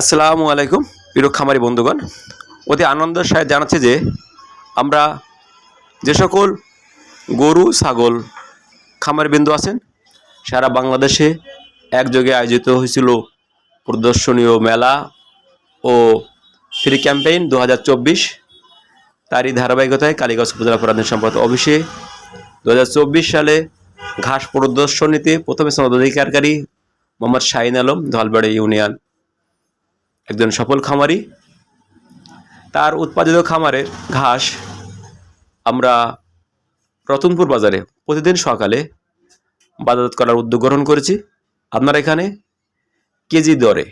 আসসালামু আলাইকুম, প্রিয় খামারি বন্ধুগণ। অতি আনন্দের সাথে জানাচ্ছে যে আমরা যে সকল গরু, ছাগল খামারি বিন্দু আছেন, সারা বাংলাদেশে একযোগে আয়োজিত হয়েছিল প্রদর্শনীয় মেলা ও ফ্রি ক্যাম্পেইন দু হাজার চব্বিশ। তারই ধারাবাহিকতায় কালীগঞ্জ উপজেলা প্রধান সম্পদ অফিসে দু সালে ঘাস প্রদর্শনীতে প্রথমে স্থান অধিকারকারী মোহাম্মদ শাহিন আলম, ধলবাড়ি ইউনিয়ন একজন সফল খামারি, তার উৎপাদিত খামারের ঘাস আমরা রতনপুর বাজারে প্রতিদিন সকালে বাজারজাত করার উদ্যোগ গ্রহণ করেছি। আপনারা এখানে কেজি দরে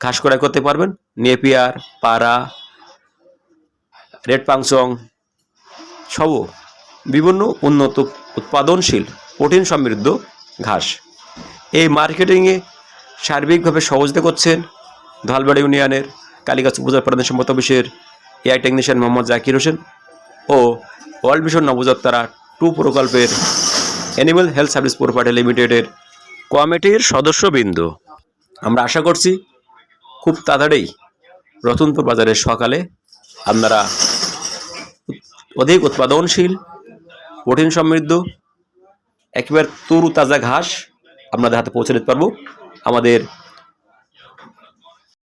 ঘাস ক্রয় করতে পারবেন। নেপিয়ার, পাড়া, রেড পাংচং সব বিভিন্ন উন্নত উৎপাদনশীল, প্রোটিন সমৃদ্ধ ঘাস। এই মার্কেটিংয়ে সার্বিকভাবে সহযোগিতা করছেন ধলবাড়ি ইউনিয়নের কালীগাছ উপজেলা প্রধান সম্মত অফিসের এআই টেকনিশিয়ান মোহাম্মদ জাকির হোসেন ও ওয়ার্ল্ড মিশন নবযাত্রা টু প্রকল্পের অ্যানিম্যাল হেলথ সার্ভিস প্রোপার্টি লিমিটেডের কমিটির সদস্যবৃন্দ। আমরা আশা করছি খুব তাড়াতাড়ি রতনপুর বাজারের সকালে আপনারা অধিক উৎপাদনশীল, প্রোটিন সমৃদ্ধ, একেবারে তরু তাজা ঘাস আপনাদের হাতে পৌঁছে দিতে পারব। আমাদের